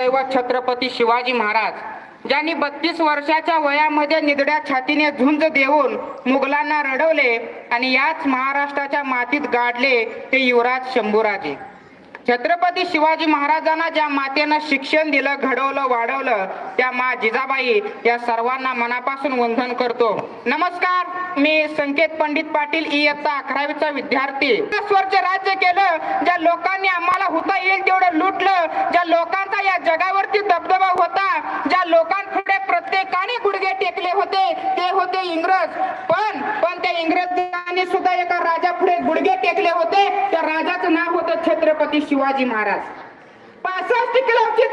दैवत छत्रपती शिवाजी महाराज ज्यांनी बत्तीस वर्षाच्या वयामध्ये निधड्या छातीने झुंज देऊन मुघलांना रडवले आणि याच महाराष्ट्राच्या मातीत गाडले ते युवराज शंभूराजे. छत्रपती शिवाजी महाराजांना ज्या मातेनं शिक्षण दिलं घडवलं वाढवलं त्या मा जिजाबाई या सर्वांना मनापासून वंदन करतो. नमस्कार मी संकेत पंडित पाटील इयत्ता अकरावीचा विद्यार्थी. राज्य केलं ज्या लोकांनी आम्हाला होता येईल तेवढं लुटलं ज्या लोकांचा या जगावरती दबदबा होता ज्या लोकांपुढे प्रत्येकाने गुडघे टेकले होते ते होते इंग्रज. पण पण त्या इंग्रजांनी सुद्धा एका राजापुढे गुडघे टेकले होते त्या नाव होतं छत्रपती शिवाजी महाराज. पासष्ट किलोची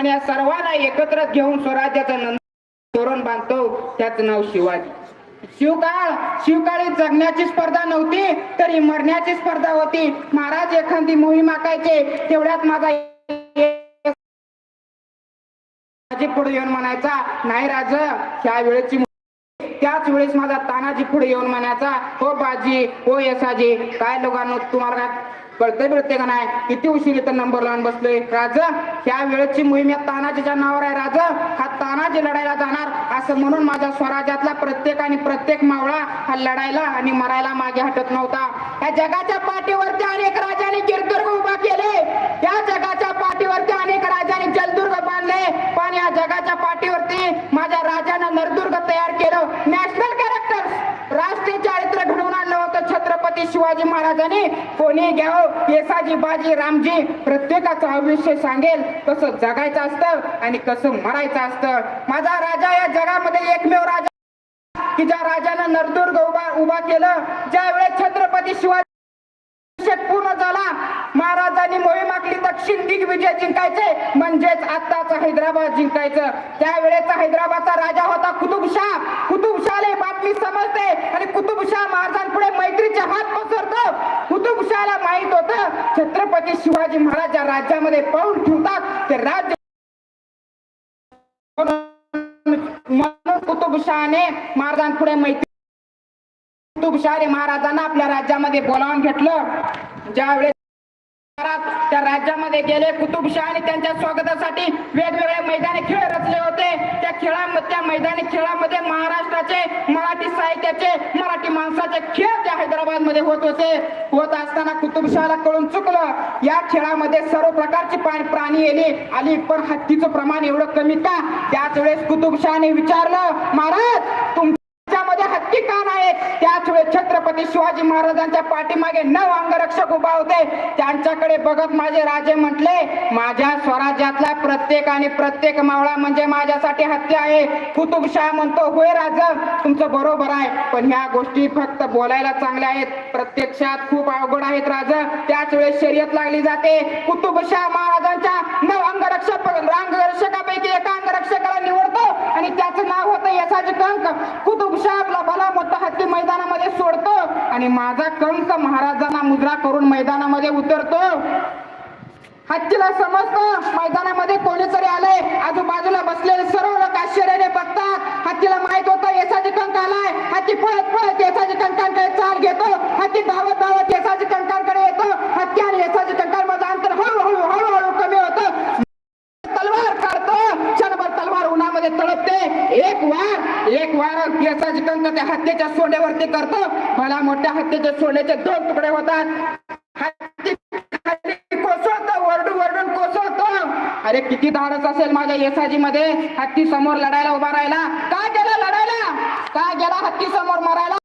आणि या सर्वांना एकत्र घेऊन स्वराज्याचं नंद तोरण बांधतो त्याच नाव शिवाजी. शिवकाळ शिवकाळी जगण्याची स्पर्धा नव्हती तरी मरण्याची स्पर्धा होती. महाराज एखादी मोहीम आखायचे तेवढ्यात माझा पुढे येऊन म्हणायचा नाही राज ह्या वेळेची त्याच वेळेस माझा तानाजी पुढे येऊन म्हणायचा हो बाजी हो यसाजी काय लोकांना तुम्हाला कळतंय बिळते का नाही? किती उशीर इथं नंबर लावून बसलोय. राज ह्या वेळेची मोहीम या तानाजीच्या नावावर आहे. राजा हा तानाजी लढायला जाणार. असं म्हणून माझ्या स्वराज्यातला प्रत्येक आणि प्रत्येक मावळा हा लढायला आणि मरायला मागे हटत नव्हता. या जगाच्या पाठीवरती अनेक राजांनी कीर्तुर्ग उभा केले. या जगाच्या पाठीवरती अनेक राजांनी जलदुर्ग बांधले. पण या जगाच्या पाठीवरती माझ्या राजानं नरदुर्ग तयार केलं. नॅशनल छत्रपती शिवाजी महाराजांनी कोणी घ्याव येसाजी बाजी रामजी प्रत्येकाचं आयुष्य सांगेल. कसं जगायचं असतं आणि कसं मरायचं असतं. माझा राजा या जगामध्ये एकमेव राजा. की ज्या राजानं नरदुर्ग उभा उभा केलं ज्यावेळेस छत्रपती शिवाजी अभिषेक पूर्ण झाला. महाराजांनी मोहीम आखली दक्षिण दिग्विजय जिंकायचे म्हणजेच आताच हैदराबाद जिंकायचं. त्यावेळेचा हैदराबादचा राजा होता कुतुबशाह कुतुबशाहला बातमी समजते आणि कुतुबशाह महाराजांपुढे मैत्रीचे हात पसरतो. कुतुबशाहला माहीत होत छत्रपती शिवाजी महाराज ज्या राज्यामध्ये पाऊल ठेवतात ते राज्य म्हणून कुतुबशाहने महाराजांपुढे मैत्री कुतुबशाही महाराजांना आपल्या राज्यामध्ये बोलावून घेतलं. ज्यावेळेस महाराज त्या राज्यामध्ये गेले कुतुबशाही त्यांच्या स्वागतासाठी वेगवेगळे मैदानी खेळ रचले होते. त्या खेळा त्या मैदानी खेळामध्ये महाराष्ट्राचे मराठी साहित्याचे मराठी माणसाचे खेळ त्या हैदराबादमध्ये होत होते होत असताना कुतुबशाहला कळून चुकलं. या खेळामध्ये सर्व प्रकारची प्राणी येणे आली पण हत्तीचं प्रमाण एवढं कमी का? त्याच वेळेस कुतुबशाहने विचारलं महाराज तुममध्ये हत्ती का नाहीत त्यामुळे छत्रपती शिवाजी महाराजांच्या पाठीमागे नऊ अंगरक्षक उभा होते. त्यांच्याकडे बघत माझे राजे म्हटले माझ्या स्वराज्यातला प्रत्येक आणि प्रत्येक मावळा म्हणजे माझ्यासाठी हत्या आहे. कुतुबशाह म्हणतो होय राजा तुमचं बरोबर आहे. पण ह्या गोष्टी फक्त बोलायला चांगल्या आहेत. प्रत्यक्षात खूप अवघड आहेत राज. त्याच वेळेस शर्यत लागली जाते. कुतुबशाह महाराजांच्या नऊ अंगरक्षक अंगरक्षकापैकी एका अंगरक्षकाला निवडतो आणि त्याचं नाव होतं यशाचे कंक. कुतुबशाह आपला भला मोठा हत्ती मैदानामध्ये आणि माझा कंस महाराजांना मुद्रा करून मैदानामध्ये उतरतो. हत्तीला समजतो मैदानामध्ये कोणीतरी आले आजूबाजूला बसलेले सर्व लोक आश्चर्याने बघतात. हत्तीला माहीत होतं येसाची कंक आलाय हत्ती पळत पळत येसाची कंकांकडे चाल घेतो. हत्ती धावत धावत येसाची कंकांकडे एक वार एक कंक त्या हत्तीच्या सोंड्यावरती करतो. मला मोठ्या हत्तीच्या सोंड्याचे दोन तुकडे होतात. हत्ती कोसळतो वरडून वरडून कोसळतो. अरे किती धाडस असेल माझ्या येसाजी मध्ये हत्ती समोर लढायला उभा राहिला. काय गेला लढायला? काय गेला हत्ती समोर मरायला?